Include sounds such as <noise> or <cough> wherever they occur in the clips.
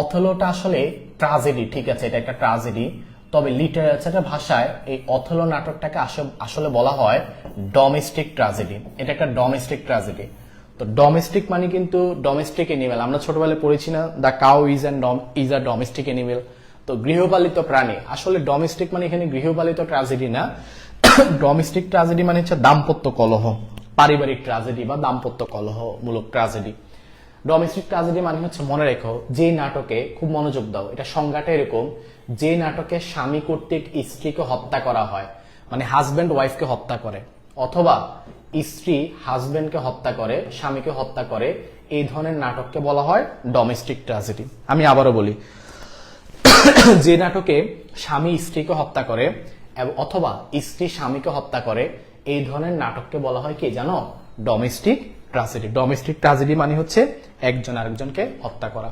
অথেলোটা আসলে ট্রাজেডি, ঠিক আছে, এটা একটা ট্রাজেডি। তবে লিটারেচারের ভাষায় এই অথেলো নাটকটাকে আসলে বলা হয় ডোমেস্টিক ট্রাজেডি। এটা একটা ডোমেস্টিক ট্রাজেডি। তো ডোমেস্টিক মানে কিন্তু ডোমেস্টিক এনিমেল। আমরা ছোটবেলায় পড়েছি না, the cow is and is a domestic animal. তো গৃহপালিত প্রাণী। আসলে ডোমেস্টিক মানে এখানে গৃহপালিত ট্রাজেডি না। <coughs> ডোমেস্টিক ট্রাজেডি মানে হচ্ছে দাম্পত্য কলহ, পারিবারিক ট্রাজেডি বা দাম্পত্য কলহ মূলক ট্রাজেডি। ডোমেস্টিক ট্রাজেডি মানে হচ্ছে মনে রেখো, যে নাটকে খুব মনোযোগ দাও। এটা সংজ্ঞাটা এরকম, যে নাটকে স্বামী কর্তৃক স্ত্রীকে হত্যা করা হয় মানে হাজব্যান্ড ওয়াইফকে হত্যা করে, অথবা স্ত্রী হাজব্যান্ডকে হত্যা করে, স্বামীকে হত্যা করে, এই ধরনের নাটককে বলা হয় ডোমেস্টিক ট্রাজেডি আমি আবারও বলি, যে নাটকে স্বামী স্ত্রীকে হত্যা করে অথবা স্ত্রী স্বামীকে হত্যা করে, এই ধরনের নাটককে বলা হয় কি জানো? Domestic tragedy. ডোমেস্টিক ট্রাজেডি মানে হচ্ছে একজন আরেকজনকে হত্যা করা।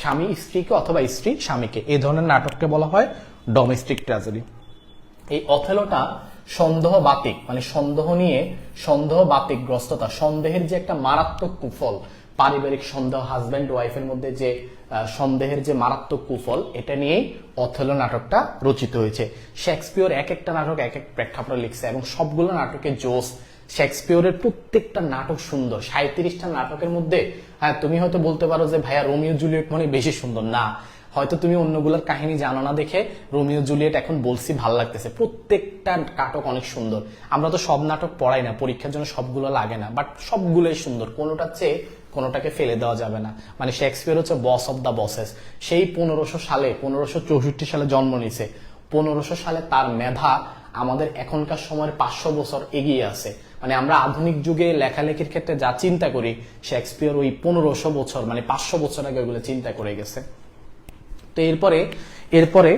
স্বামী স্ত্রীকে অথবা স্ত্রী স্বামীকে, এই ধরনের নাটককে বলা হয় ডোমেস্টিক ট্রাজেডি এই অথেলোটা সন্দেহ বাতিক মানে সন্দেহ নিয়ে সন্দেহ বাতিক গ্রস্ততা সন্দেহের যে একটা মারাত্মক কুফল, পারিবারিক সন্দেহ হাজব্যান্ড ওয়াইফের মধ্যে যে সন্দেহের যে মারাত্মক কুফল, এটা নিয়েই অথেলো নাটকটা রচিত হয়েছে। শেক্সপিয়র এক একটা নাটক এক এক প্রেক্ষাপটে লিখছে এবং সবগুলো নাটকে জোস শেক্সপিয়রের প্রত্যেকটা নাটক সুন্দর। সাঁত্রিশটা নাটকের মধ্যে হ্যাঁ তুমি হয়তো বলতে পারো যে, ভাইয়া, রোমিও জুলিয়েট মানে বেশি সুন্দর। না। হয়তো তুমি অন্যগুলোর কাহিনী জানো না দেখে রোমিও জুলিয়েট এখন বলছি ভালো লাগতেছে। প্রত্যেকটা নাটক অনেক সুন্দর। আমরা তো সব নাটক পড়াই না, পরীক্ষার জন্য সবগুলো লাগে না, বাট সবগুলোই সুন্দর। কোনোটার চেয়ে কোনোটাকে ফেলে দেওয়া যাবে না। মানে শেক্সপিয়ার হচ্ছে বস অব দ্য বসেস। সেই পনেরোশো সালে, পনেরোশো চৌষট্টি সালে জন্ম নিছে পনেরোশো সালে তার মেধা আমাদের এখনকার সময়ের পাঁচশো বছর এগিয়ে আছে। মানে আমরা আধুনিক যুগে লেখালেখির ক্ষেত্রে যা চিন্তা করি, শেক্সপিয়ার ওই পনেরোশো বছর মানে পাঁচশো বছর আগে ওগুলো চিন্তা করে গেছে। তো এরপরে এরপরে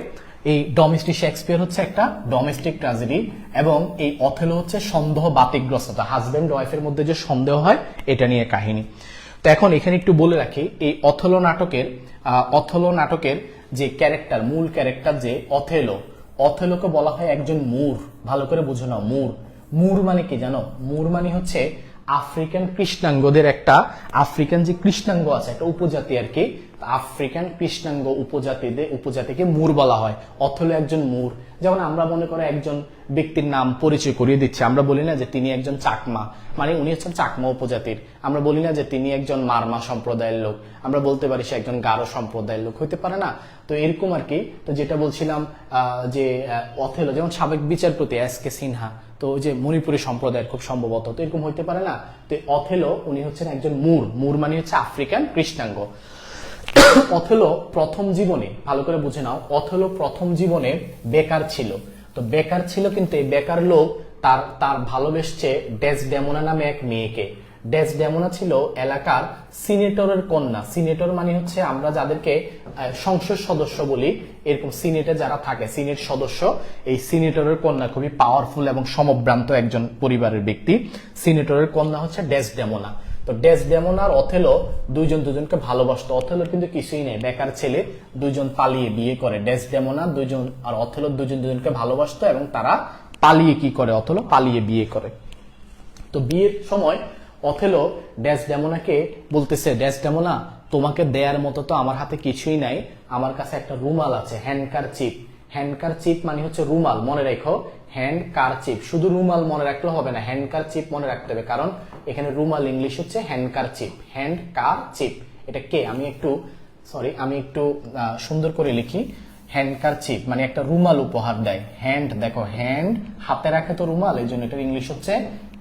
এই ডোমেস্টিক শেক্সপিয়ার হচ্ছে একটা ডোমেস্টিক ট্রাজেডি এবং এই অথেলো হচ্ছে সন্দেহ বাতিগ্রস্ততা, হাজব্যান্ড ওয়াইফের মধ্যে যে সন্দেহ হয়, এটা নিয়ে কাহিনী। তো এখন এখানে একটু বলে রাখি, এই অথেলো নাটকের অথেলো নাটকের যে ক্যারেক্টার, মূল ক্যারেক্টার যে অথেলো অথেলোকে বলা হয় একজন মুর। ভালো করে বুঝো না মুর। মুর মানে কি জানো? মুর মানে হচ্ছে আফ্রিকান কৃষ্ণাঙ্গদের একটা, আফ্রিকান যে কৃষ্ণাঙ্গ আছে, একটা উপজাতি আর কি আফ্রিকান কৃষ্ণাঙ্গ উপজাতিদের উপজাতিকে মুর বলা হয়। অথলে একজন মুর। যেমন আমরা মনে করে একজন ব্যক্তির নাম পরিচয় করিয়ে দিচ্ছি। আমরা বলি না যে তিনি একজন চাকমা। মানে উনি হচ্ছেন চাকমা উপজাতির। আমরা বলি না যে তিনি একজন মারমা সম্প্রদায়ের লোক। আমরা বলতে পারি সে একজন গারো সম্প্রদায়ের লোক। হইতে পারে না? তো এরকম আর কি। তো যেটা বলছিলাম যে অথেলো, যেমন সাবেক বিচারপতি এস কে সিনহা, তো যে মণিপুরী সম্প্রদায়ের খুব সম্ভবত। তো এরকম হইতে পারে না? তো অথেলো, উনি হচ্ছেন একজন মুর। মুর মানে হচ্ছে আফ্রিকান কৃষ্ণাঙ্গ। অথেলো প্রথম জীবনে, ভালো করে বুঝে নাও, অথেলো প্রথম জীবনে বেকার ছিল। তো বেকার ছিল কিন্তু এই বেকার লোক তার তার ভালোবেসছে ডেস ডেমোনা নামে এক মেয়েকে। ডেস ডেমোনা ছিল এলাকার সিনেটরের কন্যা। সিনেটর মানে হচ্ছে আমরা যাদেরকে সংসদ সদস্য বলি, এরকম সিনেটে যারা থাকে, সিনেট সদস্য, এই সিনেটরের কন্যা খুবই পাওয়ারফুল এবং সমভ্রান্ত একজন পরিবারের ব্যক্তি। সিনেটরের কন্যা হচ্ছে ডেস ডেমোনা। তো ডেস ডেমোনার অথেলো দুইজন দুজনকে ভালোবাসতো। অথেলো কিন্তু কিছুই নেই। বেকার ছেলে, দুইজন পালিয়ে বিয়ে করে। ডেমোনা দুইজন, আর অথেলো দুজন দুজনকে ভালোবাসতো এবং তারা পালিয়ে কি করে? অথেলো পালিয়ে বিয়ে করে। তো বিয়ের সময় অথেলো ডেমোনাকে বলতেছে ডেমোনা তোমাকে দেয়ার মতো তো আমার হাতে কিছুই নাই। আমার কাছে একটা রুমাল আছে হ্যান্ডকার চিপ হ্যান্ডকার চিপ মানে হচ্ছে রুমাল, মনে রেখো। হ্যান্ড কার চিপ শুধু রুমাল মনে রাখলে হবে না হ্যান্ডকার চিপ মনে রাখতে হবে, কারণ এখানে রুমাল ইংলিশ হচ্ছে handkerchief handkerchief এটা কে? আমি একটু সরি আমি একটু সুন্দর করে লিখি। হ্যান্ডকার চিপ মানে একটা রুমাল উপহার দেয়। হ্যান্ড দেখো হ্যান্ড হাতে রাখে তো রুমাল, এই জন্য এটার ইংলিশ হচ্ছে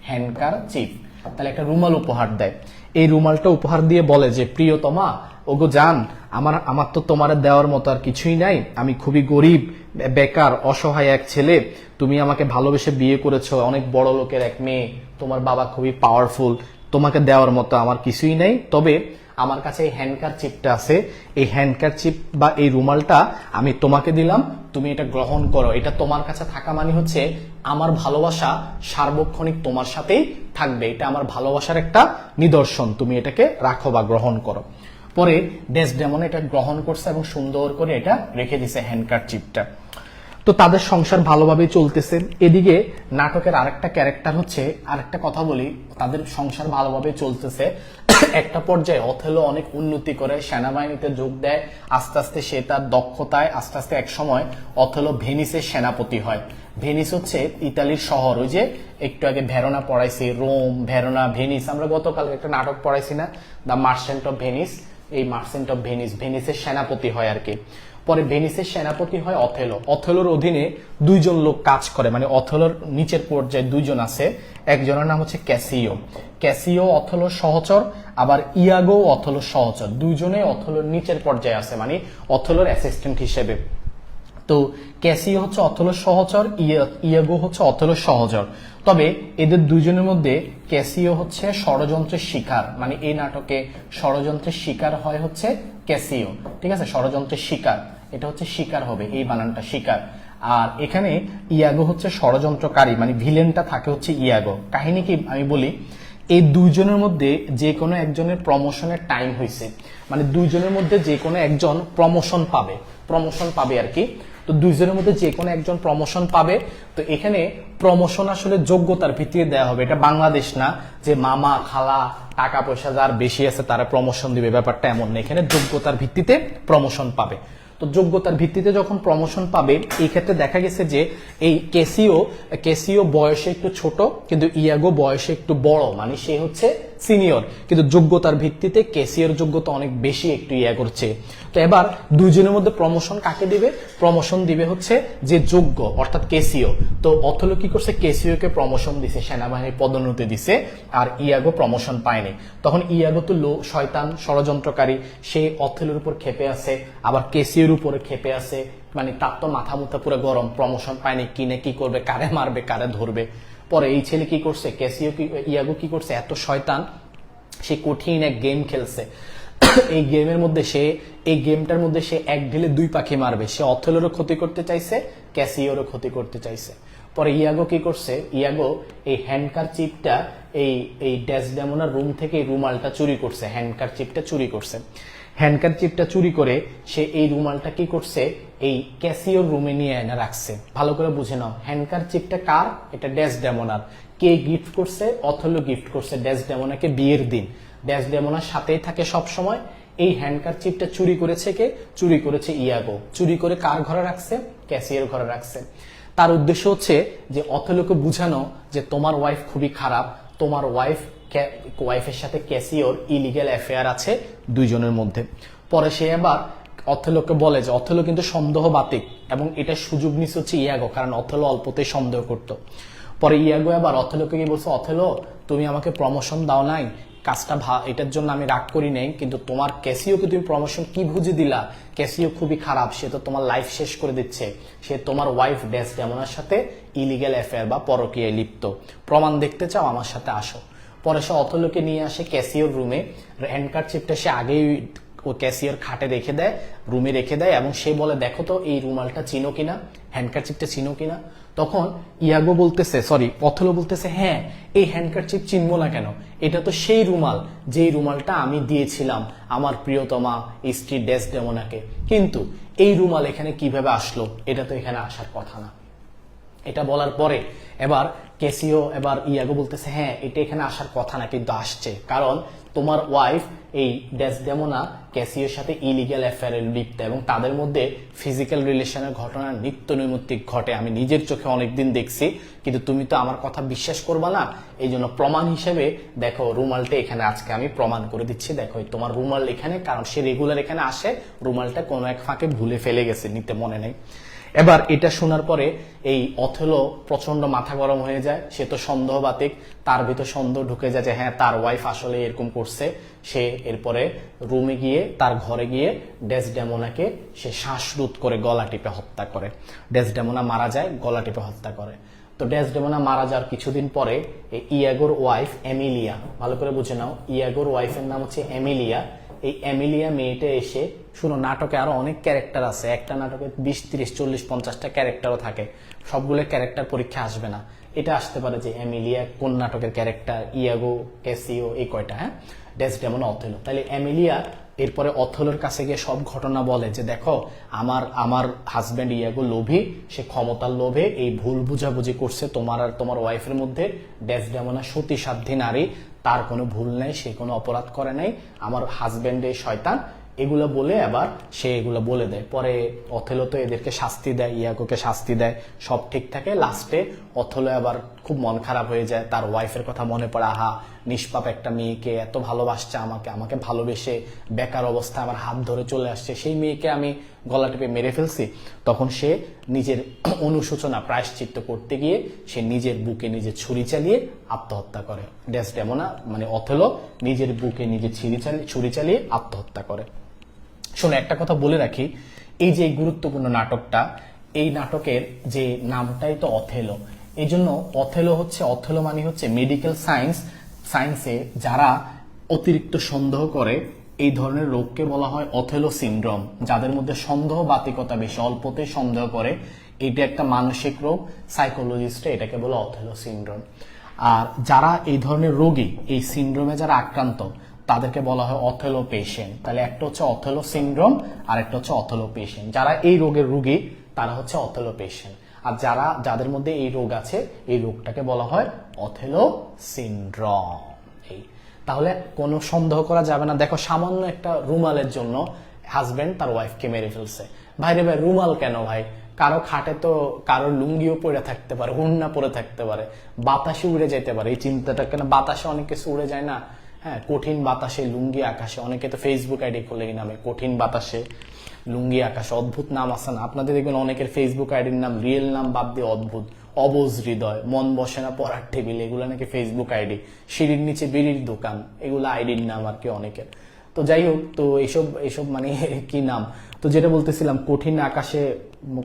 হ্যান্ডকার চিপ তাহলে একটা রুমাল উপহার দেয়। এই রুমালটা উপহার দিয়ে বলে যে, প্রিয়তমা ওগো জান, আমার আমার তো তোমার দেওয়ার মতো আর কিছুই নাই। আমি খুবই গরিব, বেকার, অসহায় এক ছেলে। তুমি আমাকে ভালোবেসে বিয়ে করেছ, অনেক বড় লোকের এক মেয়ে। তোমার বাবা খুবই পাওয়ারফুল তোমাকে দেওয়ার মতো আমার কিছুই নেই। তবে আমার কাছে এই হ্যান্ডকার চিপটা আছে। এই হ্যান্ডকার চিপ বা এই রুমালটা আমি তোমাকে দিলাম। তুমি এটা গ্রহণ করো। এটা তোমার কাছে থাকা মানে হচ্ছে আমার ভালোবাসা সার্বক্ষণিক তোমার সাথেই থাকবে। এটা আমার ভালোবাসার একটা নিদর্শন। তুমি এটাকে রাখো বা গ্রহণ করো। পরে ডেস ডেমন এটা গ্রহণ করছে এবং সুন্দর করে এটা রেখে দিছে হ্যান্ডকার চিপটা তো তাদের সংসার ভালোভাবেই চলতেছে। এদিকে নাটকের আরেকটা ক্যারেক্টার হচ্ছে, আরেকটা কথা বলি, তাদের সংসার ভালোভাবে চলতেছে। একটা পর্যায়ে অথেলো অনেক উন্নতি করে, সেনাবাহিনীতে যোগ দেয়, আস্তে আস্তে সে তার দক্ষতায় আস্তে আস্তে এক সময় অথেলো ভেনিসের সেনাপতি হয়। ভেনিস হচ্ছে ইতালির শহর, ওই যে একটু আগে ভেরোনা পড়াইছি, রোম, ভেরোনা, ভেনিস, আমরা গতকাল একটা নাটক পড়াইছি না, দ্য মার্সেন্ট অফ ভেনিস। এই মার্সেন্ট অফ ভেনিস ভেনিসের সেনাপতি হয় আর কি। পরে ভেনিসের সেনাপতি হয় অথেলো অথেলোর অধীনে দুইজন লোক কাজ করে মানে অথেলোর নিচের পর্যায়ে দুইজন আছে। একজনের নাম হচ্ছে ক্যাসিও ক্যাসিও অথলোর সহচর, আবার ইয়াগো অথলোর সহচর। দুইজনে অথলোর নিচের পর্যায়ে আছে মানে অথলোর অ্যাসিস্ট্যান্ট হিসেবে। তো ক্যাসিও হচ্ছে অথলোর সহচর ইয়াগো হচ্ছে অথলোর সহচর। তবে এদের দুজনের মধ্যে ক্যাসিও হচ্ছে ষড়যন্ত্রের শিকার। মানে এই নাটকে ষড়যন্ত্রের শিকার হয় হচ্ছে ক্যাসিও। ঠিক আছে? ষড়যন্ত্রের শিকার। এটা হচ্ছে শিকার হবে, এই বানানটা শিকার। আর এখানে ইয়াগো হচ্ছে ষড়যন্ত্রকারী মানে ভিলেনটা থাকে হচ্ছে ইয়াগো। কাহিনী কি? আমি বলি, এই দুইজনের মধ্যে যে কোনো একজনের প্রমোশনের টাইম হয়েছে মানে দুইজনের মধ্যে যে কোনো একজন প্রমোশন পাবে। প্রমোশন পাবে আর কি। তো দুইজনের মধ্যে যে কোনো একজন প্রমোশন পাবে। তো এখানে প্রমোশন আসলে যোগ্যতার ভিত্তিতে দেওয়া হবে। এটা বাংলাদেশ না, যে মামা, খালা টাকা পয়সা যার বেশি আছে তারা প্রমোশন দিবে। ব্যাপারটা এমন না। এখানে যোগ্যতার ভিত্তিতে প্রমোশন পাবে। তো যোগ্যতার ভিত্তিতে যখন প্রমোশন পাবে, এই ক্ষেত্রে দেখা গেছে যে এই কেসিও কেসিও বয়সে একটু ছোট, কিন্তু ইয়াগো বয়সে একটু বড়। মানে সে হচ্ছে সিনিয়র। কিন্তু যোগ্যতার ভিত্তিতে কেসিওর যোগ্যতা অনেক বেশি একটু ইয়াগোর চেয়ে তো এবার দুইজনের মধ্যে প্রমোশন কাকে দিবে? প্রমোশন দিবে হচ্ছে যে যোগ্য, অর্থাৎ কেসিও তো অথলো কি করছে? কেসিওকে প্রমোশন দিছে, সেনাবাহিনীর পদোন্নতি দিছে, আর ইয়াগো প্রমোশন পায়নি। তখন ইয়াগো তো লো, শয়তান, ষড়যন্ত্রকারী, সে অথলের উপর খেপে আছে, আবার কেসিওর উপরে খেপে আছে। মানে তার তো মাথা মুথা পুরো গরম প্রমোশন পায়নি, কিনে কি করবে, কারে মারবে, কারে ধরবে। পরে এই ছেলে কি করছে? ক্যাসিও কি, ইয়াগো কি করছে? এত শয়তান, সে কঠিন এক গেম খেলছে। এই গেমের মধ্যে সে, এই গেমটার মধ্যে সে এক ঢিলে দুই পাখি মারবে। সে অথলেরও ক্ষতি করতে চাইছে, ক্যাসিওরও ক্ষতি করতে চাইছে। পরে ইয়াগো কি করছে? ইয়াগো এই হ্যান্ডকার চিপটা এই এই ড্যাসডেমোনার রুম থেকে রুমালটা চুরি করছে। হ্যান্ডকার চিপটা চুরি করছে। হ্যান্ডকার চিপটা চুরি করে সে এই রুমালটা কি করছে? এই ক্যাসিওর রুমে নিয়ে এনে রাখছে। ভালো করে বুঝে নাও হ্যান্ডকার চিপটা কার? এটা ড্যাস ডেমোনার। কে গিফট করছে? অথলো গিফট করছে ড্যাস ডেমোনাকে বিয়ের দিন। ড্যাস ডেমোনার সাথেই থাকে সব সময় এই হ্যান্ডকার চিপটা চুরি করেছে কে? চুরি করেছে ইয়াগো। চুরি করে কার ঘরে রাখছে? ক্যাসিওর ঘরে রাখছে। তার উদ্দেশ্য হচ্ছে যে, অথলোকে বুঝানো যে, তোমার ওয়াইফ খুবই খারাপ। তোমার ওয়াইফ ওয়াইফের সাথে ক্যাসিওর ইলিগেল অ্যাফেয়ার আছে দুইজনের মধ্যে। পরে সে আবার অথেলোকে বলে যে অথেলো কিন্তু সন্দেহ বাতিক এবং এটা সুযোগ নিস হচ্ছে ইয়াগো, কারণ অথেলো অল্পতেই সন্দেহ করত। পরে ইয়াগো আবার অথেলোকে গিয়ে বলছে অথেলো তুমি আমাকে প্রমোশন দাও নাই, কাজটা ভা, এটার জন্য আমি রাগ করি নাই, কিন্তু তোমার ক্যাসিওকে তুমি প্রমোশন কি বুঝে দিলা? ক্যাসিও খুবই খারাপ, সে তো তোমার লাইফ শেষ করে দিচ্ছে, সে তোমার ওয়াইফ ড্যাস ডেমনের সাথে ইলিগেল অ্যাফেয়ার বা পরকীয়ায় লিপ্ত। প্রমাণ দেখতে চাও, আমার সাথে আসো। পরে সে অথলোকে নিয়ে আসে ক্যাসিওর রুমে হ্যান্ডকার চিপটা সে আগেই ও ক্যাসিয়ার খাটে রেখে দেয়, রুমে রেখে দেয় এবং সে বলে, দেখো তো এই রুমালটা চিনো কিনা? হ্যান্ডকারচিপটা চিনো কিনা? তখন ইয়াগো বলতেছে, সরি অথলো বলতেছে হ্যাঁ এই হ্যান্ডকারচিপ চিনবো না কেন? এটা তো সেই রুমাল, যেই রুমালটা আমি দিয়েছিলাম আমার প্রিয়তমা স্ত্রী ডেস ডেমোনাকে কিন্তু এই রুমাল এখানে কীভাবে আসলো? এটা তো এখানে আসার কথা না। এটা বলার পরে এবার কেসিও এবার ইয়াগো বলতেছে হ্যাঁ এটা এখানে আসার কথা না, কিন্তু আসছে। কারণ তোমার ওয়াইফ এই ডেসডেমোনা ক্যাসিওর সাথে ইলিগ্যাল অ্যাফেয়ারে লিপ্ত এবং তাদের মধ্যে ফিজিক্যাল রিলেশনের ঘটনা নিত্য নৈমিত্তিক ঘটে। আমি নিজের চোখে অনেকদিন দেখছি, কিন্তু তুমি তো আমার কথা বিশ্বাস করবা না। এই জন্য প্রমাণ হিসেবে দেখো, রুমালটা এখানে আজকে আমি প্রমাণ করে দিচ্ছি। দেখো তোমার রুমাল এখানে, কারণ সে রেগুলার এখানে আসে, রুমালটা কোনো এক ফাঁকে ভুলে ফেলে গেছে, নিতে মনে নেই। এবার এটা শোনার পরে এই অথেলো প্রচণ্ড মাথা গরম হয়ে যায়, সে তো সন্দেহবাতিক, তার ভিতর সন্দেহ ঢুকে যায় যে হ্যাঁ তার ওয়াইফ আসলে এরকম করছে। সে এরপরে রুমে গিয়ে, তার ঘরে গিয়ে ডেসডেমোনাকে সে শ্বাসরোধ করে গলা টিপে হত্যা করে। ডেসডেমোনা মারা যায়, গলা টিপে হত্যা করে। তো ডেসডেমোনা মারা যাওয়ার কিছুদিন পরে ইয়াগোর ওয়াইফ এমিলিয়া ভালো করে বুঝে নাও ইয়াগোর ওয়াইফের নাম হচ্ছে এমিলিয়া এই অ্যামিলিয়া মেয়েটা এসে, শুনো, নাটকে আরও অনেক ক্যারেক্টার আছে। একটা নাটকে বিশ, তিরিশ, চল্লিশ, পঞ্চাশটা ক্যারেক্টারও থাকে। সবগুলো ক্যারেক্টার পরীক্ষা আসবে না। এটা আসতে পারে যে এমিলিয়া কোন নাটকের ক্যারেক্টার ইয়াগো, ক্যাসিও, এই কয়টা হ্যাঁ? ডেসডেমন অথেলো। তাহলে এমিলিয়া এরপরে অথলোর কাছে গিয়ে সব ঘটনা বলে যে, দেখো, আমার আমার হাজব্যান্ড ইয়াগো লোভী, সে ক্ষমতার লোভে এই ভুল বুঝাবুঝি করছে তোমার আর তোমার ওয়াইফের মধ্যে। ডেসডেমনা সতী সাধ্যী নারী তার কোনো ভুল নেই, সে কোনো অপরাধ করে নাই, আমার হাজব্যান্ডে শয়তান, এগুলো বলে আবার সে এগুলো বলে দেয়। পরে অথেলো তো এদেরকে শাস্তি দেয়, ইয়াকোকে শাস্তি দেয়, সব ঠিক থাকে লাস্টে অথলো আবার খুব মন খারাপ হয়ে যায়। তার ওয়াইফের কথা মনে পড়ে, আহা, নিষ্পাপ একটা মেয়েকে এত ভালোবাসছে আমাকে আমাকে ভালোবেসে বেকার অবস্থায় আমার হাত ধরে চলে আসছে। সেই মেয়েকে আমি গলা টিপে মেরে ফেলছি। তখন সে নিজের <clears throat> অনুশোচনা প্রায়শ্চিত্ত করতে গিয়ে সে নিজের বুকে নিজে ছুরি চালিয়ে আত্মহত্যা করে। ড্যাস ডেমোনা মানে অথেলো নিজের বুকে নিজে ছুরি চালিয়ে ছুরি চালিয়ে আত্মহত্যা করে। শোনো, একটা কথা বলে রাখি, এই যে গুরুত্বপূর্ণ নাটকটা, এই নাটকের যে নামটাই তো অথেলো এই জন্য অথেলো হচ্ছে, অথেলো মানে হচ্ছে মেডিকেল সায়েন্স সায়েন্সে যারা অতিরিক্ত সন্দেহ করে, এই ধরনের রোগকে বলা হয় অথেলো সিনড্রোম যাদের মধ্যে সন্দেহ বাতিকতা বেশি, অল্পতে সন্দেহ করে এটা একটা মানসিক রোগ সাইকোলজিস্টে এটাকে বলে অথেলো সিনড্রোম আর যারা এই ধরনের রোগী, এই সিনড্রোমে যারা আক্রান্ত, তাদেরকে বলা হয় অথেলো পেশেন্ট তাহলে একটা হচ্ছে অথেলো সিনড্রোম আর একটা হচ্ছে অথেলো পেশেন্ট যারা এই রোগের রোগী, তারা হচ্ছে অথেলো পেশেন্ট আর যারা, যাদের মধ্যে এই রোগ আছে, এই রোগটাকে বলা হয় অথেলো সিনড্রোম এই, তাহলে কোনো সন্দেহ করা যাবে না। দেখো, সামান্য একটা রুমালের জন্য হাজবেন্ড তার ওয়াইফকে মেরে ফেলছে। ভাই রে ভাই, রুমাল কেন ভাই? কারও খাটে তো কারও লুঙ্গিও পরে থাকতে পারে, হুন্না পরে থাকতে পারে, বাতাসে উড়ে যেতে পারে। এই চিন্তাটা কেন? বাতাসে অনেক কিছু উড়ে যায় না? হ্যাঁ কঠিন বাতাসে লুঙ্গি আকাশে, অনেকে তো ফেসবুক আইডি খোলে নামে, কঠিন বাতাসে। লুঙ্গি আকাশ, অদ্ভুত নাম আছে না? আপনাদের দেখবেন অনেকের ফেসবুক আইডির নাম রিয়েল নাম বাদ দিয়ে অদ্ভুত। অবজ হৃদয়, মন বসে না পড়ার টেবিল এগুলো নাকি ফেসবুক আইডি। সিঁড়ির নিচে বিড়ির দোকান, এগুলো আইডির নাম আর কি অনেকের। তো যাই হোক, তো এইসব এইসব মানে <laughs> কি নাম? তো যেটা বলতেছিলাম, কঠিন আকাশে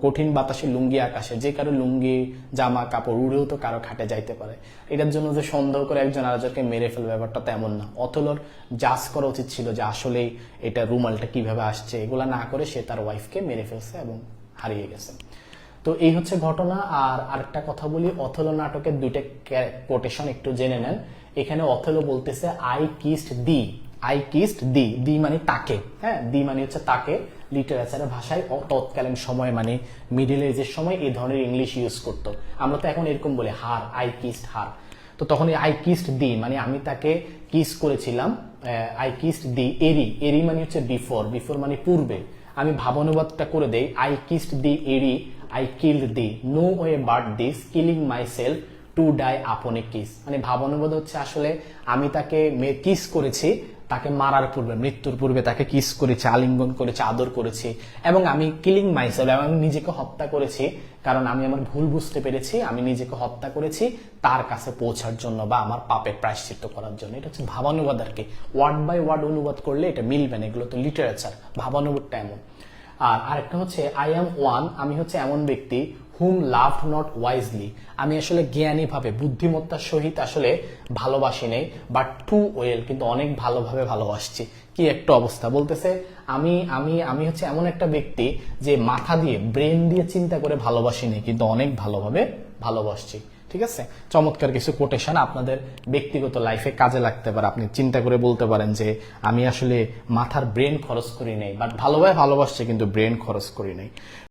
কঠিন বাতাসে লুঙ্গি আকাশে, যে কারও লুঙ্গি, জামা, কাপড় উড়েও তো কারও খাটে যাইতে পারে। এটার জন্য যে সন্দেহ করে একজন আরেকজনকে মেরে ফেল ব্যাপারটা তেমন না। অতলোর জাজ করা উচিত ছিল যে আসলেই এটা রুমালটা কীভাবে আসছে, এগুলা না করে সে তার ওয়াইফকে মেরে ফেলছে এবং হারিয়ে গেছে। তো এই হচ্ছে ঘটনা। আর আরেকটা কথা বলি, অথলো নাটকের দুইটা কোটেশন একটু জেনে নেন। এখানে অথলো বলতেছে I kissed the I kissed দি দি মানে তাকে। হ্যাঁ দি মানে হচ্ছে তাকে। লিটারেচারের ভাষায় তৎকালীন সময় মানে মিডিল এজের সময়, এই ধরনের ইংলিশ ইউজ করতো। আমরা তো এখন এরকম বলি, হার আই কিস্ট হার তো তখন আই কিস্ট দি মানে আমি তাকে কিস করেছিলাম আই কিস্ট দি এরি। এরি মানে হচ্ছে বিফোর বিফোর মানে পূর্বে। আমি ভাবানুবাদটা করে দেই I kissed thee ere I killed thee no way but this killing myself to die upon a kiss মানে ভাবানুবাদ হচ্ছে আসলে আমি তাকে কিস করেছি তাকে মারার পূর্বে, মৃত্যুর পূর্বে তাকে কিস করেছে, আলিঙ্গন করেছে, আদর করেছি এবং আমি কিলিং মাইসেল এবং আমি নিজেকে হত্যা করেছি। কারণ আমি আমার ভুল বুঝতে পেরেছি, আমি নিজেকে হত্যা করেছি তার কাছে পৌঁছার জন্য বা আমার পাপের প্রায়শ্চিত্ত করার জন্য। এটা হচ্ছে ভাবানুবাদ আর কি ওয়ার্ড বাই ওয়ার্ড অনুবাদ করলে এটা মিলবে না, এগুলো তো লিটারেচার ভাবানুবাদটা এমন। আর আরেকটা হচ্ছে আই অ্যাম ওয়ান আমি হচ্ছে এমন ব্যক্তি হুম লাভ নট ওয়াইজলি আমি আসলে জ্ঞানী ভাবে বুদ্ধিমত্তার সহিত আসলে ভালোবাসি নেই বাট টু ওয়েল কিন্তু অনেক ভালোভাবে ভালোবাসছি। কি একটা অবস্থা? বলতেছে, আমি আমি আমি হচ্ছে এমন একটা ব্যক্তি যে মাথা দিয়ে ব্রেন দিয়ে চিন্তা করে ভালোবাসি নেই, কিন্তু অনেক ভালোভাবে ভালোবাসছি। ঠিক আছে? চমৎকার কিছু কোটেশন আপনাদের ব্যক্তিগত লাইফে কাজে লাগতে পারে। আপনি চিন্তা করে বলতে পারেন যে, আমি আসলে মাথার ব্রেন খরচ করি নাই বাট ভালোভাবে ভালোবাসছি, কিন্তু ব্রেন খরচ করি নাই।